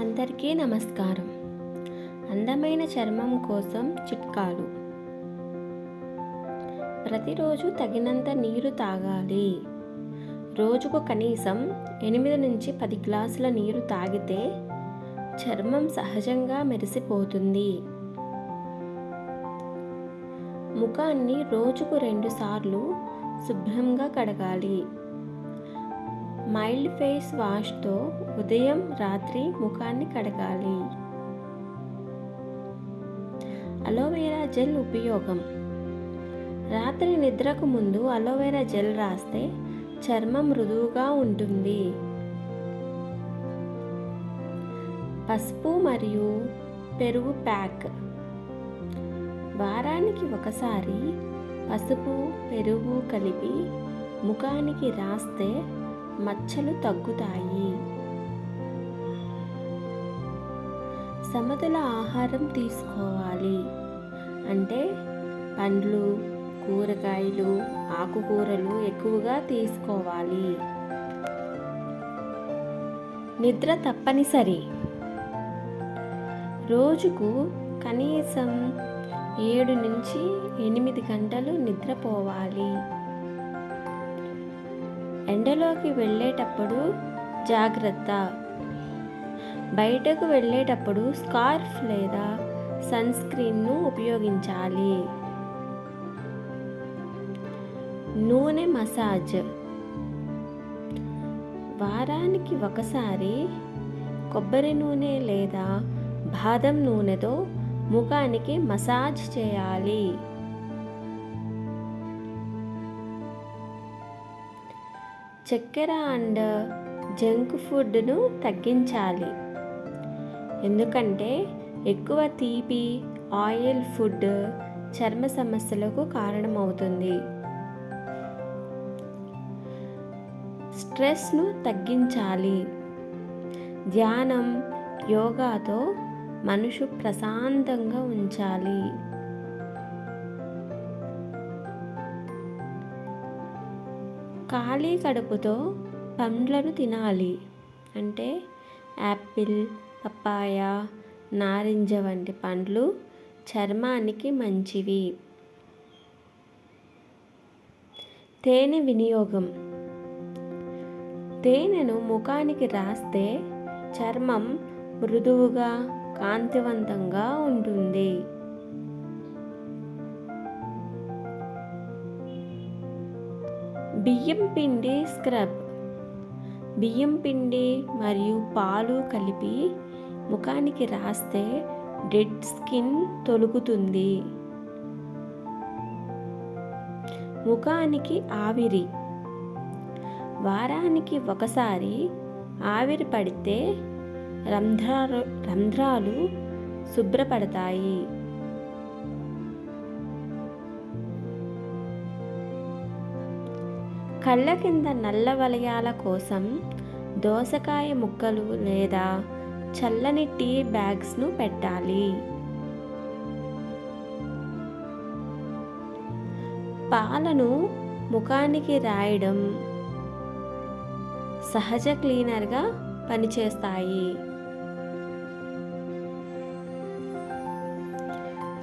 అందరికీ నమస్కారం. అందమైన చర్మం కోసం చిట్కాలు. ప్రతిరోజు తగినంత నీరు తాగాలి. రోజుకు కనీసం ఎనిమిది నుంచి పది గ్లాసుల నీరు తాగితే చర్మం సహజంగా మెరిసిపోతుంది. ముఖాన్ని రోజుకు రెండుసార్లు శుభ్రంగా కడగాలి. మైల్డ్ ఫేస్ వాష్తో ఉదయం రాత్రి ముఖాన్ని కడగాలి. అలోవెరా జెల్ ఉపయోగం. రాత్రి నిద్రకు ముందు అలోవెరా జెల్ రాస్తే చర్మం మృదువుగా ఉంటుంది. పసుపు మరియు పెరుగు ప్యాక్. వారానికి ఒకసారి పసుపు పెరుగు కలిపి ముఖానికి రాస్తే మచ్చలు తగ్గుతాయి. సమతుల ఆహారం తీసుకోవాలి. అంటే పండ్లు కూరగాయలు ఆకుకూరలు ఎక్కువగా తీసుకోవాలి. నిద్ర తప్పనిసరి. రోజుకు కనీసం ఏడు నుంచి ఎనిమిది గంటలు నిద్రపోవాలి. ఎండలోకి వెళ్ళేటప్పుడు జాగ్రత్త. బయటకు వెళ్ళేటప్పుడు స్కార్ఫ్ లేదా సన్ స్క్రీన్ను ఉపయోగించాలి. నూనె మసాజ్. వారానికి ఒకసారి కొబ్బరి నూనె లేదా బాదం నూనెతో ముఖానికి మసాజ్ చేయాలి. చక్కెర అండ్ జంక్ ఫుడ్ను తగ్గించాలి. ఎందుకంటే ఎక్కువ తీపి ఆయిల్ ఫుడ్ చర్మ సమస్యలకు కారణమవుతుంది. స్ట్రెస్ను తగ్గించాలి. ధ్యానం యోగాతో మనుషు ప్రశాంతంగా ఉంచాలి. ఖాళీ కడుపుతో పండ్లను తినాలి. అంటే యాపిల్ పప్పాయ నారింజ వంటి పండ్లు చర్మానికి మంచివి. తేనె వినియోగం. తేనెను ముఖానికి రాస్తే చర్మం మృదువుగా కాంతివంతంగా ఉంటుంది. బియ్యం పిండి స్క్రబ్. బియ్యం పిండి మరియు పాలు కలిపి ముఖానికి రాస్తే డెడ్ స్కిన్ తొలుగుతుంది. ముఖానికి ఆవిరి. వారానికి ఒకసారి ఆవిరి పడితే రంధ్రాలు రంధ్రాలు శుభ్రపడతాయి. కళ్ళ కింద నల్ల వలయాల కోసం దోసకాయ ముక్కలు లేదా చల్లని టీ బ్యాగ్స్ను పెట్టాలి. పాలను ముఖానికి రాయడం సహజ క్లీనర్గా పనిచేస్తాయి.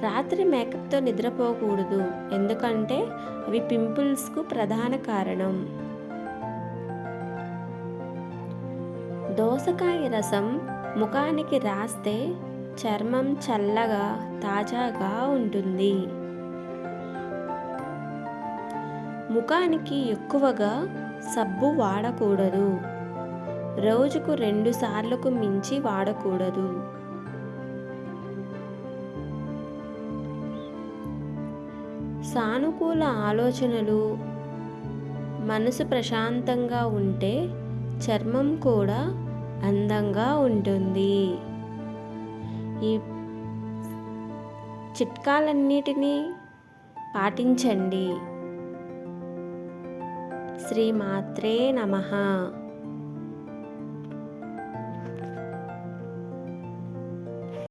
రాత్రి మేకప్తో నిద్రపోకూడదు. ఎందుకంటే అవి పింపుల్స్కు ప్రధాన కారణం. దోసకాయ రసం ముఖానికి రాస్తే చర్మం చల్లగా తాజాగా ఉంటుంది. ముఖానికి ఎక్కువగా సబ్బు వాడకూడదు. రోజుకు రెండు సార్లకు మించి వాడకూడదు. సానుకూల ఆలోచనలు మనసు ప్రశాంతంగా ఉంటే చర్మం కూడా అందంగా ఉంటుంది. ఈ చిట్కాలన్నిటినీ పాటించండి. శ్రీమాత్రే నమః.